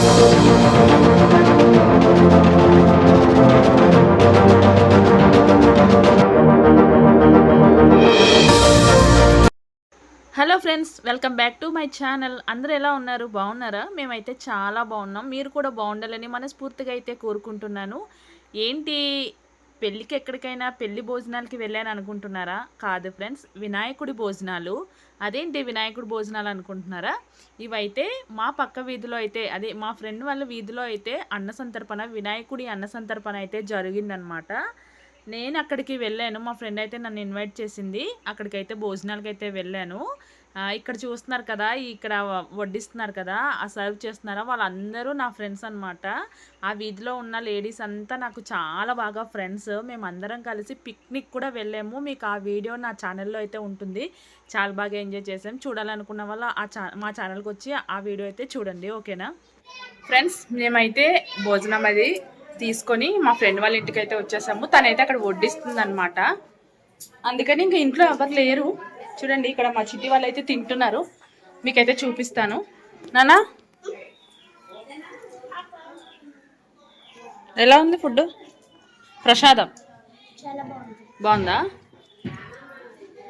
Hello friends welcome back to my channel. అందరూ ఎలా ఉన్నారు? బాగున్నారా? మేమైతే చాలా బాగున్నాం. మీరు కూడా బాగుండాలని మనస్ఫూర్తిగా అయితే కోరుకుంటున్నాను. ఏంటి పెళ్ళికి ఎక్కడికైనా పెళ్ళి భోజనాలకి వెళ్ళాను అనుకుంటున్నారా కాదు ఫ్రెండ్స్ వినాయకుడి భోజనాలు. అదేంటి వినాయకుడి భోజనాలు అనుకుంటున్నారా? ఇవైతే మా పక్క వీధిలో అయితే అదే మా ఫ్రెండ్ వాళ్ళ వీధిలో అయితే అన్న సంతర్పణ వినాయకుడి అన్న సంతర్పణ అయితే జరిగిందనమాట. నేను అక్కడికి వెళ్ళాను. మా ఫ్రెండ్ అయితే నన్ను ఇన్వైట్ చేసింది. అక్కడికైతే భోజనాలకైతే వెళ్ళాను. ఇక్కడ చూస్తున్నారు కదా ఇక్కడ వడ్డిస్తున్నారు కదా ఆ సర్వ్ చేస్తున్నారా వాళ్ళందరూ నా ఫ్రెండ్స్ అనమాట ఆ వీధిలో ఉన్న లేడీస్ అంతా నాకు చాలా బాగా ఫ్రెండ్స్ మేము అందరం కలిసి పిక్నిక్ కూడా వెళ్ళాము. మీకు ఆ వీడియో నా ఛానల్లో అయితే ఉంటుంది. చాలా బాగా ఎంజాయ్ చేసాం. చూడాలనుకున్న వాళ్ళు ఆ మా ఛానల్కి వచ్చి ఆ వీడియో అయితే చూడండి. ఓకేనా? ఫ్రెండ్స్ మేమైతే భోజనం అది తీసుకొని మా ఫ్రెండ్ వాళ్ళ ఇంటికి అయితే వచ్చేసాము. తనైతే అక్కడ వడ్డిస్తుంది అనమాట అందుకని ఇంకా ఇంట్లో ఎవరు లేరు. చూడండి ఇక్కడ మా చిట్టి వాళ్ళు అయితే తింటున్నారు. మీకైతే చూపిస్తాను. నానా? ఎలా ఉంది ఫుడ్ ప్రసాదం? బాగుందా?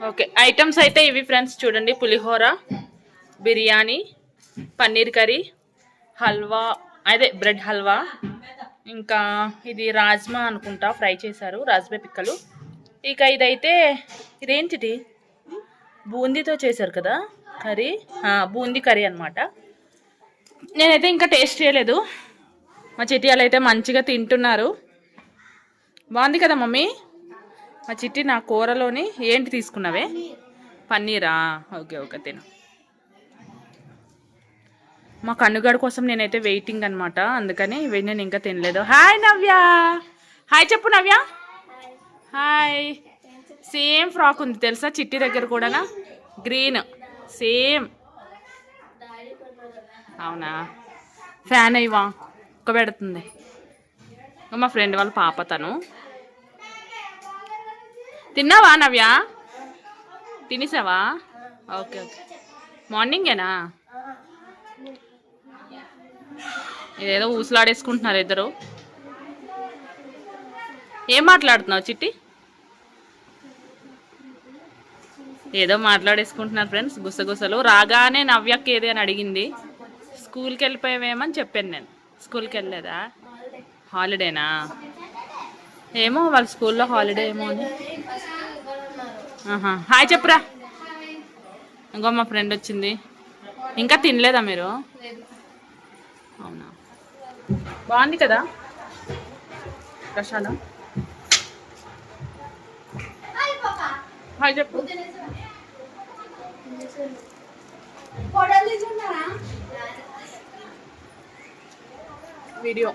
ఓకే ఐటమ్స్ అయితే ఇవి ఫ్రెండ్స్ చూడండి. పులిహోర బిర్యానీ పన్నీర్ కర్రీ హల్వా అదే బ్రెడ్ హల్వా. ఇంకా ఇది రాజ్మా అనుకుంటా ఫ్రై చేశారు రాజ్మా పిక్కలు. ఇక ఇదైతే ఇదేంటిది? బూందీతో చేశారు కదా కర్రీ? బూందీ కర్రీ అనమాట నేనైతే ఇంకా టేస్ట్ చేయలేదు. మా చిట్టియాలు అయితే మంచిగా తింటున్నారు. బాగుంది కదా మమ్మీ? మా చిట్టి నా కూరలోని ఏంటి తీసుకున్నావే? పన్నీరా? ఓకే ఓకే తిను. మా కన్నుగాడు కోసం నేనైతే వెయిటింగ్ అనమాట అందుకని నేను ఇంకా తినలేదు. హాయ్ నవ్య! హాయ్ చెప్పు నవ్య! హాయ్. సేమ్ ఫ్రాక్ ఉంది తెలుసా? చిట్టి దగ్గర కూడానా? గ్రీన్. సేమ్. అవునా? ఫ్యాన్ అయ్యవా ఒక్క పెడుతుంది. మా ఫ్రెండ్ వాళ్ళ పాప తను. తిన్నావా నవ్య? తినేసావా? Okay okay. మార్నింగేనా? ఇదేదో ఊసలాడేసుకుంటున్నారు ఇద్దరు. ఏం మాట్లాడుతున్నావు చిట్టి? ఏదో మాట్లాడేసుకుంటున్నారు ఫ్రెండ్స్ గుసగుసలు. రాగానే నవ్యక్క ఏది అని అడిగింది. స్కూల్కి వెళ్ళిపోయావేమని చెప్పాను నేను. స్కూల్కి వెళ్ళలేదా? హాలిడేనా? ఏమో వాళ్ళ స్కూల్లో హాలిడే ఏమో అని. హాయ్ చెప్పురా. ఇంకో మా ఫ్రెండ్ వచ్చింది. ఇంకా తినలేదా మీరు? అవునా? బాగుంది కదా? ప్రసాదం హాయ్ చెప్పు. వీడియో.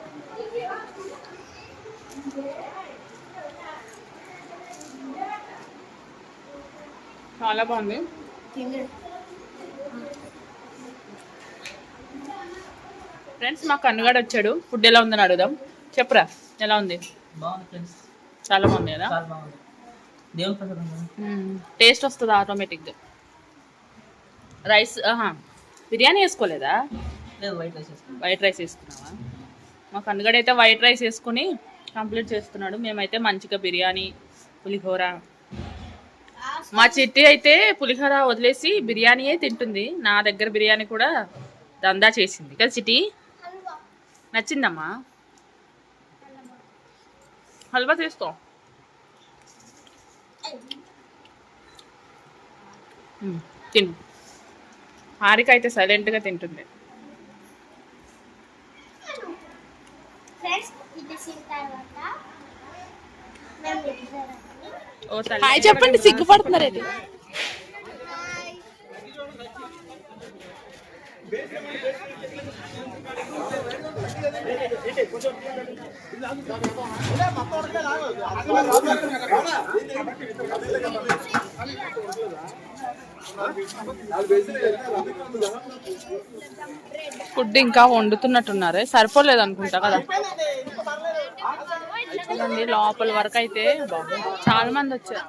చాలా బాగుంది. ఫ్రెండ్స్ మా కన్నుగాడు వచ్చాడు. ఫుడ్ ఎలా ఉందని అడుగుదాం. చెప్పురా ఎలా ఉంది? బాగుంది ఫ్రెండ్స్. చాలా బాగుంది కదా? టేస్ట్ వస్తుంది ఆటోమేటిక్గా. రైస్ బిర్యానీ వేసుకోలేదా? లేదు వైట్ రైస్ వైట్ రైస్ వేసుకున్నావా? మా కన్నుగడ అయితే వైట్ రైస్ వేసుకుని కంప్లీట్ చేస్తున్నాడు. మేమైతే మంచిగా బిర్యానీ పులిహోర. మా చిట్టి అయితే పులిహోర వదిలేసి బిర్యానీయే తింటుంది. నా దగ్గర బిర్యానీ కూడా దందా చేసింది. కదా చిట్టి? నచ్చిందమ్మా? హల్వా తీసుకో మ్మ్, తిను. హారిక అయితే సైలెంట్గా తింటుంది. హాయ్ చెప్పండి సిగ్గుపడుతున్నారు ఇది ఫుడ్ ఇంకా వండుతున్నట్టున్నారే? సరిపోలేదు అనుకుంటా కదా. చూడండి లోపల వరకు అయితే చాలా మంది వచ్చారు.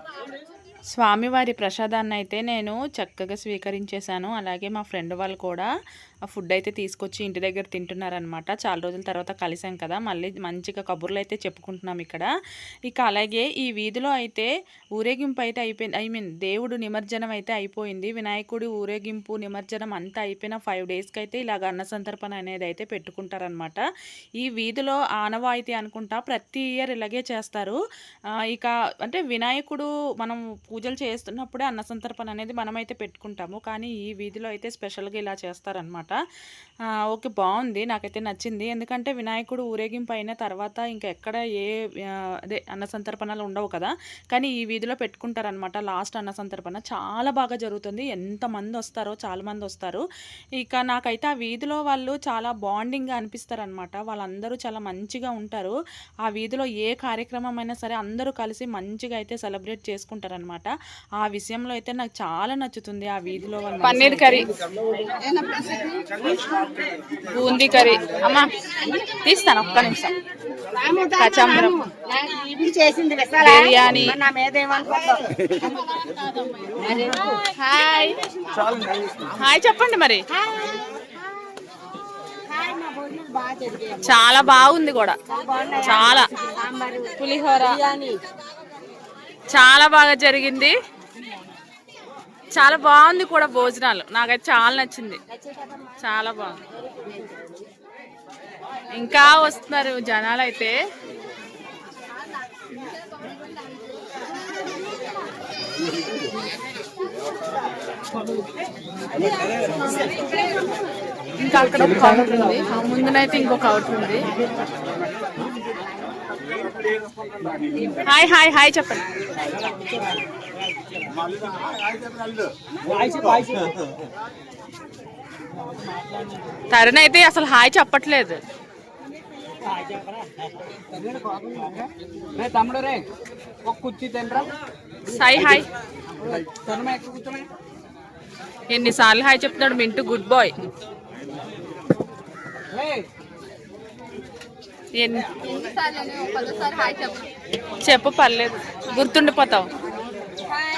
స్వామివారి ప్రసాదాన్ని అయితే నేను చక్కగా స్వీకరించేశాను. అలాగే మా ఫ్రెండ్ వాళ్ళు కూడా ఆ ఫుడ్ అయితే తీసుకొచ్చి ఇంటి దగ్గర తింటున్నారనమాట చాలా రోజుల తర్వాత కలిసాం కదా. మళ్ళీ మంచిగా కబుర్లు అయితే చెప్పుకుంటున్నాం ఇక్కడ. ఇక అలాగే ఈ వీధిలో అయితే ఊరేగింపు అయితే అయిపోయింది. ఐ మీన్ దేవుడు నిమజ్జనం అయితే అయిపోయింది. వినాయకుడి ఊరేగింపు నిమజ్జనం అంతా అయిపోయిన ఫైవ్ డేస్కి అయితే ఇలాగ అన్న సంతర్పణ అనేది అయితే పెట్టుకుంటారనమాట ఈ వీధిలో ఆనవాయితీ అనుకుంటా ప్రతి ఇయర్ ఇలాగే చేస్తారు. ఇక అంటే వినాయకుడు మనం పూజలు చేస్తున్నప్పుడే అన్న సంతర్పణ అనేది మనమైతే పెట్టుకుంటాము. కానీ ఈ వీధిలో అయితే స్పెషల్గా ఇలా చేస్తారనమాట ఓకే బాగుంది నాకైతే నచ్చింది. ఎందుకంటే వినాయకుడు ఊరేగింపు అయిన తర్వాత ఇంకా ఎక్కడ ఏ అదే అన్న సంతర్పణలు ఉండవు కదా. కానీ ఈ వీధిలో పెట్టుకుంటారనమాట లాస్ట్ అన్న సంతర్పణ. చాలా బాగా జరుగుతుంది. ఎంతమంది వస్తారో చాలా మంది వస్తారు. ఇక నాకైతే ఆ వీధిలో వాళ్ళు చాలా బాండింగ్గా అనిపిస్తారనమాట వాళ్ళందరూ చాలా మంచిగా ఉంటారు. ఆ వీధిలో ఏ కార్యక్రమం అయినా సరే అందరూ కలిసి మంచిగా అయితే సెలబ్రేట్ చేసుకుంటారనమాట ఆ విషయంలో అయితే నాకు చాలా నచ్చుతుంది. ఆ వీధిలో వాళ్ళు పన్నీర్ కర్రీ. బూందీ కర్రీ. అమ్మా తీస్తాను ఒక్క నిమిషం. కచాంబరం బిర్యానీ. హాయ్. హాయ్ చెప్పండి మరి. చాలా బాగుంది కూడా. చాలా. పులిహోర. చాలా బాగా జరిగింది. చాలా బాగుంది కూడా భోజనాలు. నాకైతే చాలా నచ్చింది. చాలా బాగుంది. ఇంకా వస్తున్నారు జనాలు అయితే ఇంకా అక్కడ ఒక కౌంటర్ ఉంది. ముందునైతే ఇంకో కౌంటర్ ఉంది. హాయ్ హాయ్ హాయ్ చెప్పండి. తరుణ్ అయితే అసలు హాయ్ చెప్పట్లేదు. తమ్ముడు రే ఒక కుర్చీ తినరా? సాయి హాయ్ ఎన్నిసార్లు హాయ్ చెప్తున్నాడు మింటూ గుడ్ బాయ్. ఎన్ని చెప్పు పర్లేదు. గుర్తుండిపోతావు.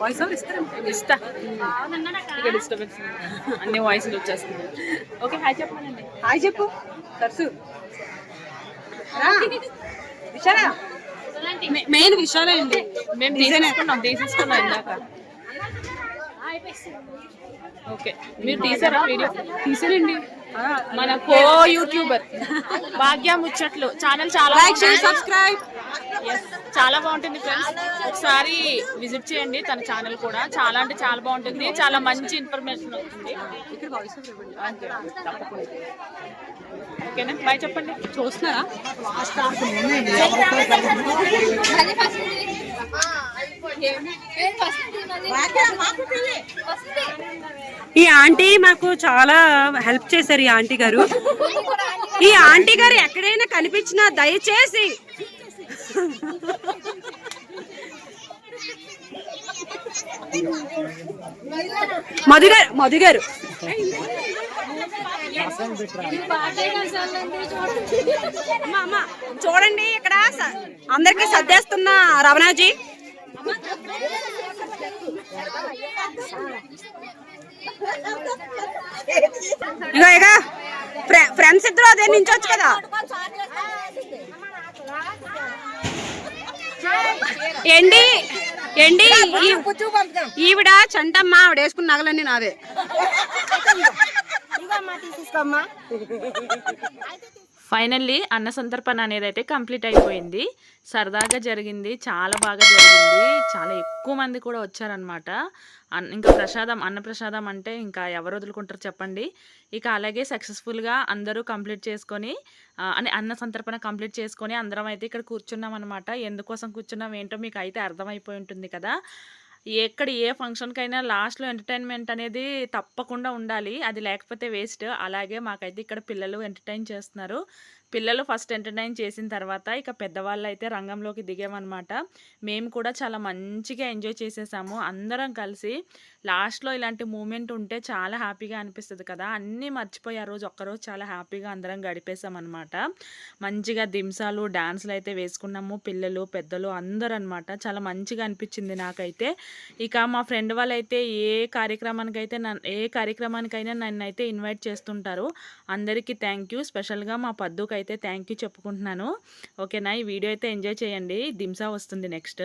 వాయిస్ ఓవర్ ఇస్తారా ఇస్తా ఇక్కడ డిస్టర్బెన్స్ అన్ని వాయిస్లు వచ్చేస్తున్నాయి. ఓకే హాయ్ చెప్పండి హాయ్ చెప్పు. సరసు. విశాల. మెయిన్ విషయాలే అండి. మేము తీసేసుకున్నాం తీసేసుకున్నాం ఇందాక. ఓకే. మీరు తీసారా వీడియో? తీసారండి. మన కో యూట్యూబర్ భాగ్య ముచ్చట్లు. ఛానల్ చాలా. సబ్స్క్రైబ్ చాలా బాగుంటుంది ఫ్రెండ్స్ ఒకసారి విజిట్ చేయండి తన ఛానల్ కూడా. చాలా అంటే చాలా బాగుంటుంది. చాలా మంచి ఇన్ఫర్మేషన్ వస్తుంది. ఓకేనా? బాయ్ చెప్పండి. చూస్తున్నారా? ఈ ఆంటీ మాకు చాలా హెల్ప్ చేశారు ఈ ఆంటీ గారు. ఈ ఆంటీ గారు ఎక్కడైనా కనిపించినా దయచేసి. మధుగారు మధుగారు చూడండి ఇక్కడ అందరికి అందరికీ సర్దేస్తున్న రమణాజీ ఇగో ఇగో ఫ్రె- ఫ్రెండ్స్ ఇద్దరు అదే నించొచ్చు కదా? ఏండి ఏండి ఈ- ఈవిడ చంటమ్మ ఆవిడ వేసుకున్న నగలన్నీ నావే. తీసుకోమ్మా ఫైనల్లీ అన్న సంతర్పణ అనేది అయితే కంప్లీట్ అయిపోయింది. సరదాగా జరిగింది. చాలా బాగా జరిగింది. చాలా ఎక్కువ మంది కూడా వచ్చారనమాట ఇంకా ప్రసాదం అన్న ప్రసాదం అంటే ఇంకా ఎవరు వదులుకుంటారు చెప్పండి. ఇక అలాగే సక్సెస్ఫుల్గా అందరూ కంప్లీట్ చేసుకొని అని అన్న సంతర్పణ కంప్లీట్ చేసుకొని అందరం అయితే ఇక్కడ కూర్చున్నాం అనమాట ఎందుకోసం కూర్చున్నాం? ఏంటో మీకు అయితే అర్థమైపోయి ఉంటుంది కదా. ఎక్కడ ఏ ఫంక్షన్కైనా లాస్ట్లో ఎంటర్టైన్మెంట్ అనేది తప్పకుండా ఉండాలి. అది లేకపోతే వేస్ట్. అలాగే మాకైతే ఇక్కడ పిల్లలు ఎంటర్టైన్ చేస్తున్నారు. పిల్లలు ఫస్ట్ ఎంటర్టైన్ చేసిన తర్వాత ఇక పెద్దవాళ్ళు అయితే రంగంలోకి దిగామన్నమాట. మేము కూడా చాలా మంచిగా ఎంజాయ్ చేసేసాము. అందరం కలిసి లాస్ట్లో ఇలాంటి మూమెంట్ ఉంటే చాలా హ్యాపీగా అనిపిస్తుంది కదా. అన్నీ మర్చిపోయి ఆ రోజు ఒక్కరోజు చాలా హ్యాపీగా అందరం గడిపేసామన్నమాట మంచిగా దింసాలు డాన్సులు అయితే వేసుకున్నాము. పిల్లలు పెద్దలు అందరూ అనమాట చాలా మంచిగా అనిపించింది నాకైతే. ఇక మా ఫ్రెండ్ వాళ్ళైతే ఏ కార్యక్రమానికైతే నన్ను ఏ కార్యక్రమానికైనా నన్ను అయితే ఇన్వైట్ చేస్తుంటారు. అందరికీ థ్యాంక్ యూ. స్పెషల్గా మా అయితే థ్యాంక్ యూ చెప్పుకుంటున్నాను. ఓకేనా? ఈ వీడియో అయితే ఎంజాయ్ చేయండి. దింసా వస్తుంది నెక్స్ట్.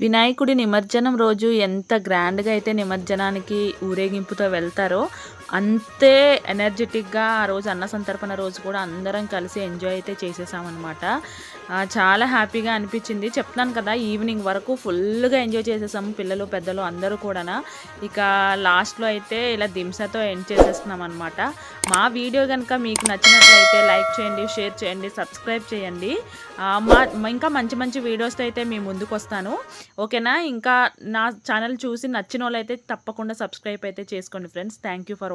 వినాయకుడి నిమజ్జనం రోజు ఎంత గ్రాండ్గా అయితే నిమజ్జనానికి ఊరేగింపుతో వెళ్తారో అంతే ఎనర్జెటిక్గా ఆ రోజు అన్న సంతర్పణ రోజు కూడా అందరం కలిసి ఎంజాయ్ అయితే చేసేసామన్నమాట. చాలా హ్యాపీగా అనిపించింది. చెప్తాను కదా ఈవినింగ్ వరకు ఫుల్గా ఎంజాయ్ చేసేసాము పిల్లలు పెద్దలు అందరూ కూడా ఇక లాస్ట్లో అయితే ఇలా దింసతో ఎండ్ చేసేస్తున్నాం అనమాట మా వీడియో కనుక మీకు నచ్చినట్లయితే లైక్ చేయండి షేర్ చేయండి సబ్స్క్రైబ్ చేయండి. మా ఇంకా మంచి మంచి వీడియోస్తో అయితే మీ ముందుకు వస్తాను. ఓకేనా? ఇంకా నా ఛానల్ చూసి నచ్చిన వాళ్ళు అయితే తప్పకుండా సబ్స్క్రైబ్ అయితే చేసుకోండి ఫ్రెండ్స్ థ్యాంక్ యూ ఫర్